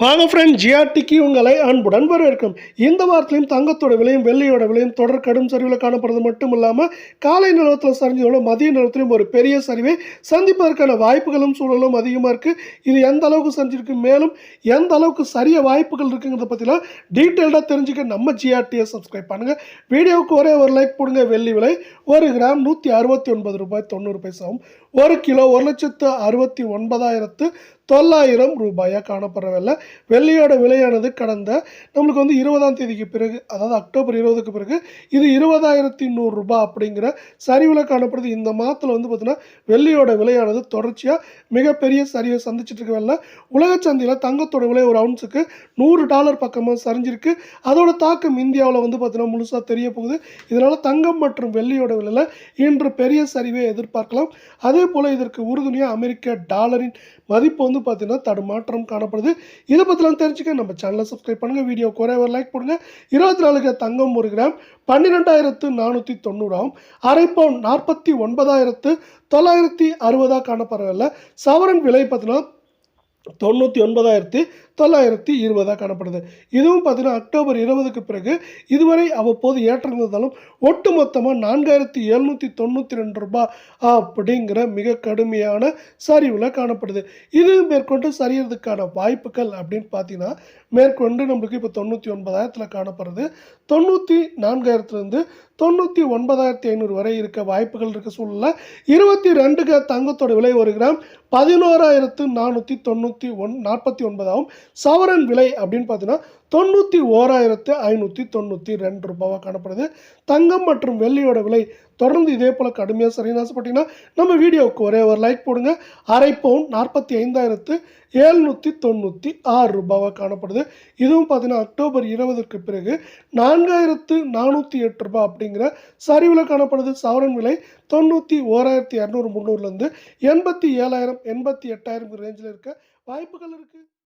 வாங்க ஃப்ரெண்ட் ஜிஆர்டிக்கு உங்களை அன்புடன் வரவேற்கும். இந்த வாரத்திலையும் தங்கத்தோட விலையும் வெள்ளியோட விலையும் தொடர் கடும் சரிவில் காணப்படுறது மட்டும் இல்லாமல் காலை நிலவரத்தில் சரிஞ்சதோட மதிய நிலவரத்திலையும் ஒரு பெரிய சரிவை சந்திப்பதற்கான வாய்ப்புகளும் சூழலும் அதிகமாக இருக்குது இது எந்த அளவுக்கு சரிஞ்சிருக்கு மேலும் எந்த அளவுக்கு சரிய வாய்ப்புகள் இருக்குங்கிறத பற்றிலாம் டீட்டெயில்டாக தெரிஞ்சுக்க நம்ம ஜிஆர்டியை சப்ஸ்கிரைப் பண்ணுங்கள் வீடியோவுக்கு ஒரே ஒரு லைக் போடுங்க. வெள்ளி விலை ஒரு கிராம் நூற்றி அறுபத்தி ஒன்பது ரூபாய் தொண்ணூறு பைசாவும் ஒரு கிலோ ஒரு லட்சத்து அறுபத்தி ஒன்பதாயிரத்து தொள்ளாயிரம் ரூபாயாக காணப்படுற வெள்ளை வெள்ளியோட விலையானது கடந்த நம்மளுக்கு வந்து இருபதாம் தேதிக்கு பிறகு அதாவது அக்டோபர் இருபதுக்கு பிறகு இது இருபதாயிரத்தி நூறு ரூபாய் அப்படிங்கிற சரிவில் காணப்படுது. இந்த மாதத்தில் வந்து பார்த்திங்கன்னா வெள்ளியோட விலையானது தொடர்ச்சியாக மிகப்பெரிய சரிவை சந்திச்சிட்டு இருக்க வெள்ளை. உலக சந்தையில் தங்கத்தோட விலை ஒரு அவுன்ஸுக்கு நூறு டாலர் பக்கமாக சரிஞ்சிருக்கு. அதோட தாக்கம் இந்தியாவில் வந்து பார்த்திங்கன்னா முழுசாக தெரிய போகுது. இதனால் தங்கம் மற்றும் வெள்ளியோட விலையில் இன்று பெரிய சரிவை எதிர்பார்க்கலாம். அது அதே போல் இதற்கு உறுதுணையாக அமெரிக்க டாலரின் மதிப்பு வந்து பார்த்தீங்கன்னா தடுமாற்றம் காணப்படுது. இதை பற்றிலாம் தெரிஞ்சுக்க நம்ம சேனலை சப்ஸ்கிரைப் பண்ணுங்கள் வீடியோ குறைய ஒரு லைக் போடுங்க. இருபத்தி நாலுக்கு தங்கம் ஒரு கிராம் பன்னிரெண்டாயிரத்து நானூற்றி தொண்ணூறாகும் அரை பவுன் நாற்பத்தி ஒன்பதாயிரத்து தொள்ளாயிரத்தி அறுபதாக காணப்படுறதில்ல சவரன் விலை பார்த்தீங்கன்னா தொண்ணூற்றி ஒன்பதாயிரத்தி தொள்ளாயிரத்தி இருபதாக காணப்படுது. இதுவும் பார்த்தீங்கன்னா அக்டோபர் இருபதுக்கு பிறகு இதுவரை அவ்வப்போது ஏற்றிருந்ததாலும் ஒட்டுமொத்தமாக ஒட்டு மொத்தமாக நான்காயிரத்தி எழுநூற்றி தொண்ணூற்றி ரெண்டு ரூபாய் அப்படிங்கிற மிக கடுமையான சரிவில் காணப்படுது. இது மேற்கொண்டு சரியறதுக்கான வாய்ப்புகள் அப்படின்னு பார்த்தீங்கன்னா மேற்கொண்டு நம்மளுக்கு இப்போ தொண்ணூற்றி ஒன்பதாயிரத்தில் காணப்படுறது தொண்ணூற்றி நான்காயிரத்துலேருந்து தொண்ணூற்றி ஒன்பதாயிரத்தி ஐநூறு வரை இருக்க வாய்ப்புகள் இருக்க சூழ்நிலை. இருபத்தி ரெண்டுக்கு தங்கத்தோட விலை ஒரு கிராம். பதினோராயிரத்து நானூற்றி தொண்ணூற்றி ஒன் நாற்பத்தி ஒன்பதாகவும் சவரன் விலை அப்படின்னு பார்த்தீங்கன்னா தொண்ணூற்றி ஓராயிரத்து ஐநூற்றி தொண்ணூற்றி ரெண்டு ரூபாவாக காணப்படுது. தங்கம் மற்றும் வெள்ளியோட விலை தொடர்ந்து இதே போல் கடுமையாக சரின்னு ஆசைப்பட்டீங்கன்னா நம்ம வீடியோவுக்கு ஒரே ஒரு லைக் போடுங்க. அரை பவுன் நாற்பத்தி ஐந்தாயிரத்து ஏழ்நூற்றி தொண்ணூற்றி ஆறு ரூபாவாக காணப்படுது. இதுவும் பார்த்தீங்கன்னா அக்டோபர் இருபதுக்கு பிறகு நான்காயிரத்து நானூற்றி எட்டு ரூபாய் அப்படிங்கிற சரிவில் காணப்படுது. சவரன் விலை தொண்ணூற்றி ஓராயிரத்தி இரநூறு முந்நூறுலேருந்து எண்பத்தி ஏழாயிரம் எண்பத்தி எட்டாயிரம் ரேஞ்சில் இருக்க வாய்ப்புகள் இருக்குது